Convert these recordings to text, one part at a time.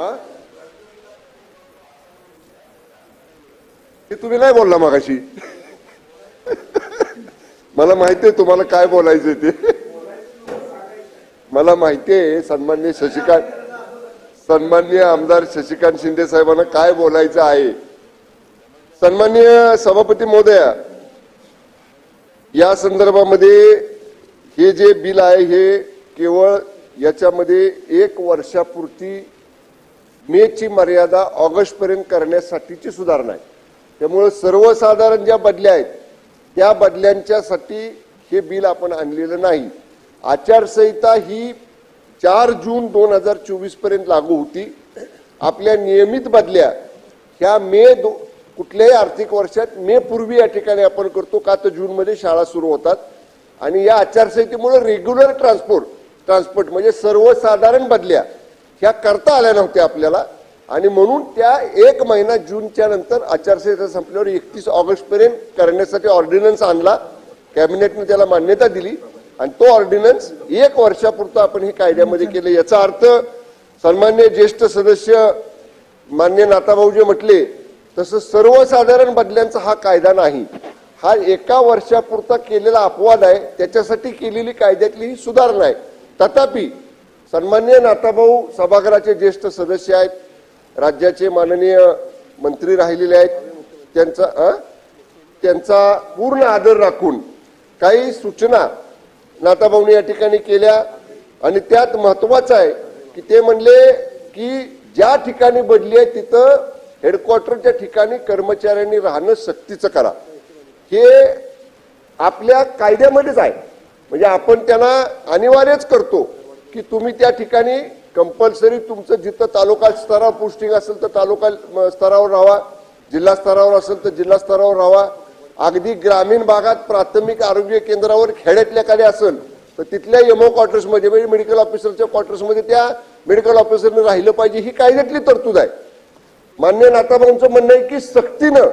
हा? ते तुम्ही नाही बोलला मागाशी. मला माहिती आहे तुम्हाला काय बोलायचं ते. मला माहिती आहे सन्मान्य शशिकांत सन्मान्य आमदार शशिकांत शिंदे साहेबांना काय बोलायचं आहे. सन्मान्य सभापती महोदया या संदर्भामध्ये हे जे बिल आहे हे केवळ याच्यामध्ये एक वर्षापुरती मेची मर्यादा ऑगस्ट पर्यंत करण्यासाठीची सुधारणा आहे. त्यामुळं सर्वसाधारण ज्या बदल्या आहेत त्या बदल्यांच्यासाठी हे बिल आपण आणलेलं नाही. आचारसंहिता ही चार जून दोन हजार चोवीसपर्यंत लागू होती. आपल्या नियमित बदल्या ह्या मे दो कुठल्याही आर्थिक वर्षात मे पूर्वी या ठिकाणी आपण करतो का तर जूनमध्ये शाळा सुरू होतात. आणि या आचारसंहितेमुळे रेग्युलर ट्रान्सपोर्ट ट्रान्सपोर्ट म्हणजे सर्वसाधारण बदल्या ह्या करता आल्या नव्हत्या आपल्याला. आणि म्हणून त्या एक महिना जूनच्या नंतर आचारसंहिता संपल्यावर एकतीस ऑगस्ट पर्यंत करण्यासाठी ऑर्डिनन्स आणला. कॅबिनेटने त्याला मान्यता दिली. आणि तो ऑर्डिनन्स एक वर्षापुरता आपण हे कायद्यामध्ये केले. याचा अर्थ सन्मान्य ज्येष्ठ सदस्य मान्य नाताभाऊ जे म्हटले तसं सर्वसाधारण बदल्यांचा हा कायदा नाही. हा एका वर्षापुरता केलेला अपवाद आहे. त्याच्यासाठी केलेली कायद्यातली ही सुधारणा आहे. तथापि सन्मान्य नाताभाऊ सभागृहाचे ज्येष्ठ सदस्य आहेत राज्याचे माननीय मंत्री राहिलेले आहेत. त्यांचा त्यांचा पूर्ण आदर राखून काही सूचना नाताभाऊनी या ठिकाणी केल्या आणि त्यात महत्वाचं आहे की ते म्हणले की ज्या ठिकाणी बदली आहे तिथं हेडक्वार्टरच्या ठिकाणी कर्मचाऱ्यांनी राहणं सक्तीचं करा. हे आपल्या कायद्यामध्येच आहे. म्हणजे आपण त्यांना अनिवार्यच करतो. की तुम्ही त्या ठिकाणी कंपल्सरी तुमचं जिथं तालुका स्तरावर पोस्टिंग असेल तर तालुका स्तरावर राहा जिल्हा स्तरावर असेल तर जिल्हा स्तरावर राहा. अगदी ग्रामीण भागात प्राथमिक आरोग्य केंद्रावर खेड्यातल्या खाली असेल तर तिथल्या एमओ क्वार्टर्समध्ये म्हणजे मेडिकल ऑफिसरच्या क्वार्टर्समध्ये त्या मेडिकल ऑफिसरने राहिलं पाहिजे ही कायद्यातली तरतूद आहे. मान्य नाताभाऊंचं म्हणणं आहे की सक्तीनं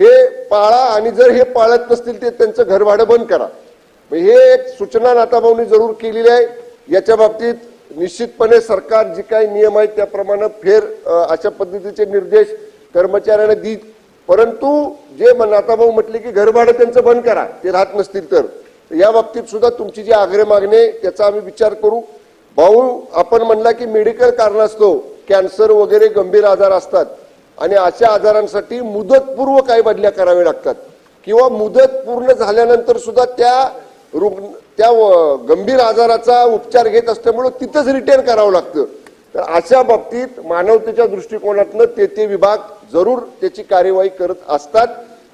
हे पाळा आणि जर हे पाळत नसतील ते त्यांचं घरभाडं बंद करा. मग हे एक सूचना नाताभाऊंनी जरूर केलेली आहे. याच्या बाबतीत निश्चितपणे सरकार जे काही नियम आहेत त्याप्रमाणे फेर अशा पद्धतीचे निर्देश कर्मचाऱ्यांना दी परंतु जे नाताभाऊ म्हटले की घरभाडं त्यांचं बंद करा ते राहत नसतील तर. या बाबतीत सुद्धा तुमची जी आग्रह मागणे त्याचा आम्ही विचार करू. भाऊ आपण म्हणला की मेडिकल कारणास्तव कॅन्सर वगैरे गंभीर आजार असतात आणि अशा आजारांसाठी मुदतपूर्व काही बदल्या कराव्या लागतात. किंवा मुदत पूर्ण झाल्यानंतर सुद्धा त्या रुग्ण त्या गंभीर आजाराचा उपचार घेत असल्यामुळं तिथंच रिटर्न करावं लागतं. तर अशा बाबतीत मानवतेच्या दृष्टिकोनातनं ते ते विभाग जरूर त्याची कार्यवाही करत असतात.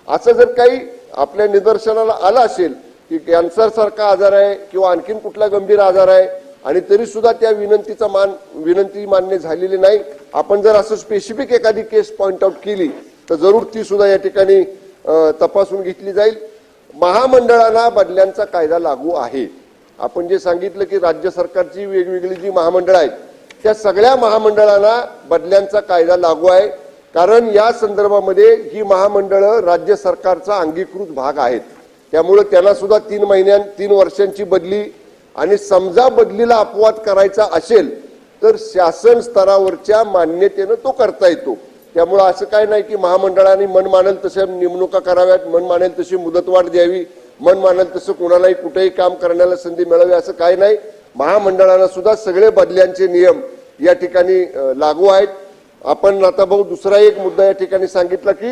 असं जर काही आपल्या निदर्शनाला आलं असेल की कॅन्सर सारखा आजार आहे किंवा आणखीन कुठला गंभीर आजार आहे आणि तरी सुद्धा त्या विनंतीचा मान विनंती मान्य झालेली नाही आपण जर असं स्पेसिफिक एखादी केस पॉइंट आउट केली तर जरूर ती सुद्धा या ठिकाणी तपासून घेतली जाईल. महामंडळांना बदल्यांचा कायदा लागू आहे. आपण जे सांगितलं की राज्य सरकारची वेगवेगळी जी महामंडळ आहेत त्या सगळ्या महामंडळांना बदल्यांचा कायदा लागू आहे. कारण या संदर्भामध्ये ही महामंडळं राज्य सरकारचा अंगीकृत भाग आहेत. त्यामुळे त्यांना सुद्धा तीन महिन्यां तीन वर्षांची बदली आणि समजा बदलीला अपवाद करायचा असेल तर शासन स्तरावरच्या मान्यतेनं तो करता येतो. त्यामुळं असं काय नाही की महामंडळाने मन मानेल तशा नेमणुका कराव्यात मन मानेल तशी मुदतवाढ द्यावी मन मानेल तसं कोणालाही कुठेही काम करण्याला संधी मिळावी असं काय नाही. महामंडळानं सुद्धा सगळे बदल्यांचे नियम या ठिकाणी लागू आहेत. आपण आता भाऊ दुसरा एक मुद्दा या ठिकाणी सांगितला की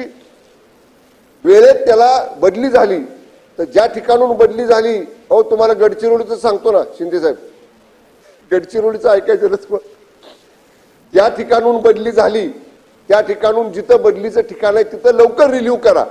वेळेत त्याला बदली झाली तर ज्या ठिकाणून बदली झाली अहो तुम्हाला गडचिरोलीचं सांगतो ना शिंदे साहेब. गडचिरोलीचं ऐकायचं ज्या ठिकाणून बदली झाली त्या ठिकाणून जिथं बदलीचं ठिकाण आहे तिथं लवकर रिलीव्ह करा.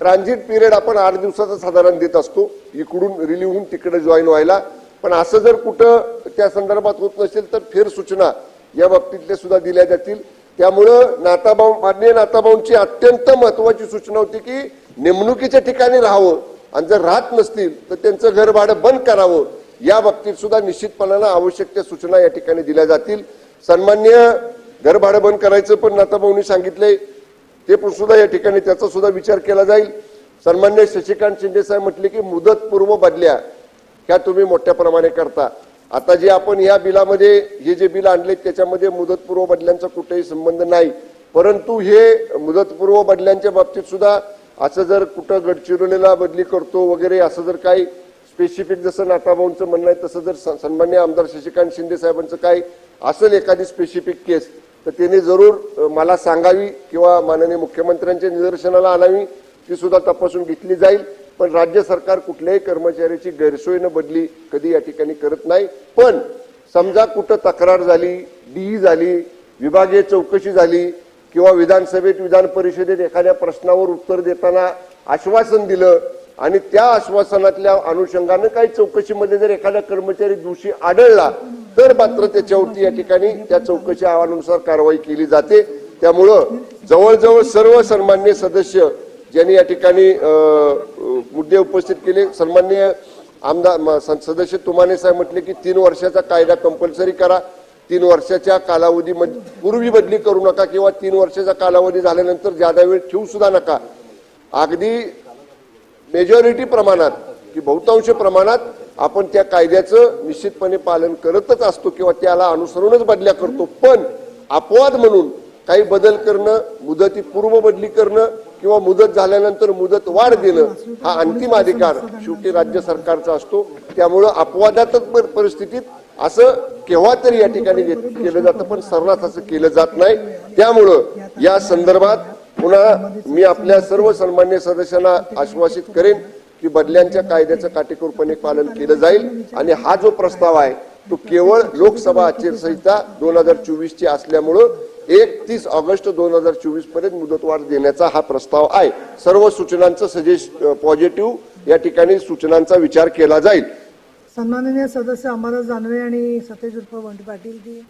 ट्रान्झिट पिरियड आपण आठ दिवसाचा साधारण देत असतो. इकडून रिलीव्ह होऊन तिकडे जॉईन व्हायला. पण असं जर कुठं त्या संदर्भात होत नसेल तर फेर सूचना या बाबतीतल्या सुद्धा दिल्या जातील. त्यामुळं नाताभाऊ माननीय नाताभाऊंची अत्यंत महत्वाची सूचना होती की नेमणुकीच्या ठिकाणी राहावं आणि जर राहत नसतील तर त्यांचं घर भाडं बंद करावं. या बाबतीत सुद्धा निश्चितपणानं आवश्यक त्या सूचना या ठिकाणी दिल्या जातील. सन्मान्य घर भाडं बंद करायचं पण नाताभाऊंनी सांगितलंय. ते पण सुद्धा या ठिकाणी त्याचा सुद्धा विचार केला जाईल. सन्मान्य शशिकांत शिंदे साहेब म्हटले की मुदतपूर्व बदल्या ह्या तुम्ही मोठ्या प्रमाणे करता. आता जे आपण या बिलामध्ये हे जे बिल आणले त्याच्यामध्ये मुदतपूर्व बदल्यांचा कुठेही संबंध नाही. परंतु हे मुदतपूर्व बदल्यांच्या बाबतीत सुद्धा असं जर कुठं गडचिरोलीला बदली करतो वगैरे असं जर काही स्पेसिफिक जसं नाताभाऊंचं म्हणणं आहे तसं जर स- सन्मान्य आमदार शशिकांत शिंदे साहेबांचं काही असेल एखादी स्पेसिफिक केस तर त्यांनी जरूर मला सांगावी किंवा माननीय मुख्यमंत्र्यांच्या निदर्शनाला आणावी ती सुद्धा तपासून घेतली जाईल. पण राज्य सरकार कुठल्याही कर्मचाऱ्याची गैरसोयीनं बदली कधी या ठिकाणी करत नाही. पण समजा कुठं तक्रार झाली डी झाली विभागीय चौकशी झाली किंवा विधानसभेत विधान परिषदेत एखाद्या प्रश्नावर उत्तर देताना आश्वासन दिलं आणि त्या आश्वासनातल्या अनुषंगानं काही चौकशीमध्ये जर एखादा कर्मचारी दोषी आढळला तर मात्र त्याच्यावरती या ठिकाणी त्या चौकशी अहवालानुसार कारवाई केली जाते. त्यामुळं जवळजवळ सर्व सन्मान्य सदस्य ज्यांनी या ठिकाणी मुद्दे उपस्थित केले सन्मान्य आमदार म- सदस्य तुमाने साहेब म्हटले की तीन वर्षाचा कायदा कंपल्सरी करा तीन वर्षाच्या कालावधीमध्ये पूर्वी बदली करू नका किंवा तीन वर्षाचा कालावधी झाल्यानंतर जादा वेळ ठेवू सुद्धा नका. अगदी मेजॉरिटी प्रमाणात की बहुतांश प्रमाणात आपण त्या कायद्याचं निश्चितपणे पालन करतच असतो किंवा त्याला अनुसरूनच बदल्या करतो. पण अपवाद म्हणून काही बदल करणं मुदतीपूर्व बदली करणं किंवा मुदत झाल्यानंतर मुदत वाढ देणं हा अंतिम अधिकार शेवटी राज्य सरकारचा असतो. त्यामुळं अपवादातच परिस्थितीत असं केव्हा तरी या ठिकाणी घेत- केलं जातं पण सर्रास असं केलं जात नाही. त्यामुळं या संदर्भात पुन्हा मी आपल्या सर्व सन्मान्य सदस्यांना आश्वासित करेन की बदल्यांच्या कायद्याचं काटेकोरपणे पालन केलं जाईल. आणि हा जो प्रस्ताव आहे तो केवळ लोकसभा आचारसंहिता दोन हजार चोवीस ची असल्यामुळं एकतीस ऑगस्ट दोन हजार चोवीसपर्यंत मुदतवाढ देण्याचा हा प्रस्ताव आहे. सर्व सूचनांचं सजेस्ट पॉझिटिव्ह या ठिकाणी सूचनांचा विचार केला जाईल. सन्माननीय सदस्य अंबादास दानवे आणि सतेज उर्फ बंटी पाटील की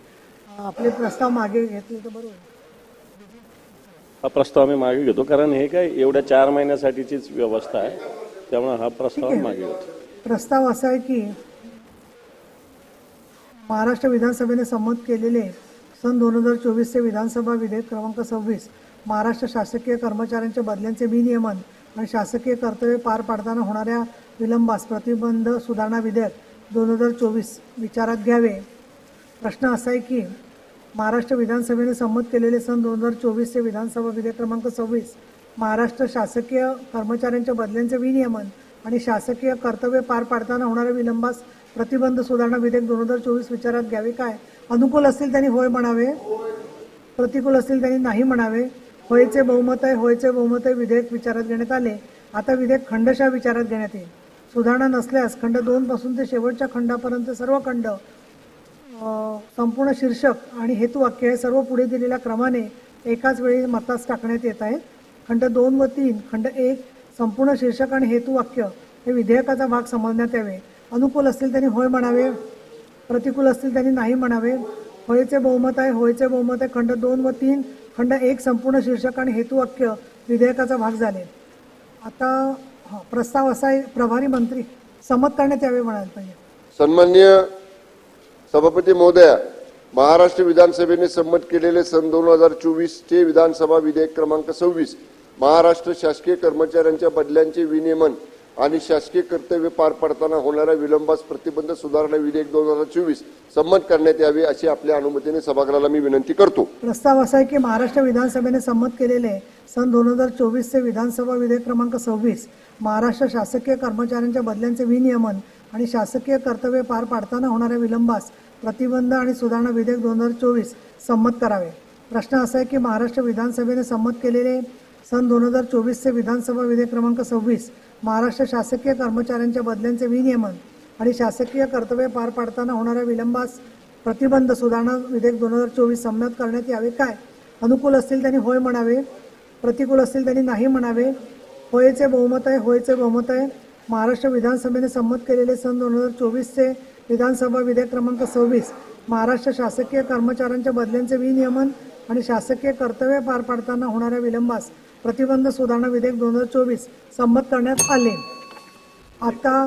आपले प्रस्ताव मागे घेतले तर बरोबर. हा प्रस्ताव आम्ही मागे घेतो कारण हे काय एवढ्या चार महिन्यासाठीचीच व्यवस्था आहे. त्यामुळे हा प्रस्ताव मागे प्रस्ताव असा आहे की महाराष्ट्र विधानसभेने संमत केलेले सन दोन हजार चोवीसचे विधानसभा विधेयक क्रमांक सव्वीस महाराष्ट्र शासकीय कर्मचाऱ्यांच्या बदल्यांचे विनियमन आणि शासकीय कर्तव्य पार पाडताना होणाऱ्या विलंबास प्रतिबंध सुधारणा विधेयक दोन हजार चोवीस विचारात घ्यावे. प्रश्न असा आहे की महाराष्ट्र विधानसभेने संमत केलेले सन दोन हजार चोवीसचे विधानसभा विधेयक क्रमांक सव्वीस महाराष्ट्र शासकीय कर्मचाऱ्यांच्या बदल्यांचे विनियमन आणि शासकीय कर्तव्य पार पाडताना होणाऱ्या विलंबास प्रतिबंध सुधारणा विधेयक दोन हजार चोवीस विचारात घ्यावे काय? अनुकूल असतील त्यांनी होय म्हणावे. प्रतिकूल असतील त्यांनी नाही म्हणावे. होयचे बहुमत आहे होयचे बहुमत आहे विधेयक विचारात घेण्यात आले. आता विधेयक खंडशा विचारात घेण्यात येईल. सुधारणा नसल्यास खंड दोन पासून ते शेवटच्या खंडापर्यंत सर्व खंड संपूर्ण शीर्षक आणि हेतुवाक्य हे सर्व पुढे दिलेल्या क्रमाने एकाच वेळी मतास टाकण्यात येत आहेत. खंड दोन व तीन खंड एक संपूर्ण शीर्षक आणि हेतुवाक्य हे विधेयकाचा भाग समजण्यात यावे. अनुकूल असतील त्यांनी होय म्हणावे. प्रतिकूल असतील त्यांनी नाही म्हणावे. होयचे बहुमत आहे होयचे बहुमत आहे. खंड दोन व तीन खंड एक संपूर्ण शीर्षक आणि हेतुवाक्य विधेयकाचा भाग झाले. आता प्रस्ताव असा आहे प्रभारी मंत्री संमत करण्यात यावे म्हणायला पाहिजे. सन्मान्य सभापती महोदया महाराष्ट्र विधानसभेने संमत केलेले सन दोन हजार चोवीस चे विधानसभा विधेयक क्रमांक सव्वीस महाराष्ट्र शासकीय कर्मचाऱ्यांच्या बदल्यांचे विनियमन आणि शासकीय कर्तव्य पार पाडताना होणाऱ्या विलंबास प्रतिबंध सुधारणा विधेयक दोन हजार चोवीस संमत करण्यात यावी अशी आपल्या अनुमतीने सभागृहाला मी विनंती करतो. प्रस्ताव असा आहे की महाराष्ट्र विधानसभेने संमत केलेले सन दोन हजार चोवीसचे विधानसभा विधेयक क्रमांक सव्वीस महाराष्ट्र शासकीय कर्मचाऱ्यांच्या बदल्यांचे विनियमन आणि शासकीय कर्तव्य पार पाडताना होणाऱ्या विलंबास प्रतिबंध आणि सुधारणा विधेयक दोन हजार चोवीस संमत करावे. प्रश्न असा आहे की महाराष्ट्र विधानसभेने संमत केलेले सन दोन हजार चोवीसचे विधानसभा विधेयक क्रमांक सव्वीस महाराष्ट्र शासकीय कर्मचाऱ्यांच्या बदल्यांचे विनियमन आणि शासकीय कर्तव्य पार पाडताना होणाऱ्या विलंबास प्रतिबंध सुधारणा विधेयक दोन हजार चोवीस संमत करण्यात यावे काय? अनुकूल असतील त्यांनी होय म्हणावे प्रतिकूल असतील त्यांनी नाही म्हणावे होयचे बहुमत आहे होयचे बहुमत आहे. महाराष्ट्र विधानसभेने संमत केलेले सन दोन हजार चोवीसचे विधानसभा विधेयक क्रमांक सव्वीस महाराष्ट्र शासकीय कर्मचाऱ्यांच्या बदल्यांचे विनियमन आणि शासकीय कर्तव्य पार पाडताना होणाऱ्या विलंबास प्रतिबंध सुधारणा विधेयक दोन हजार चोवीस संमत करण्यात आले. आता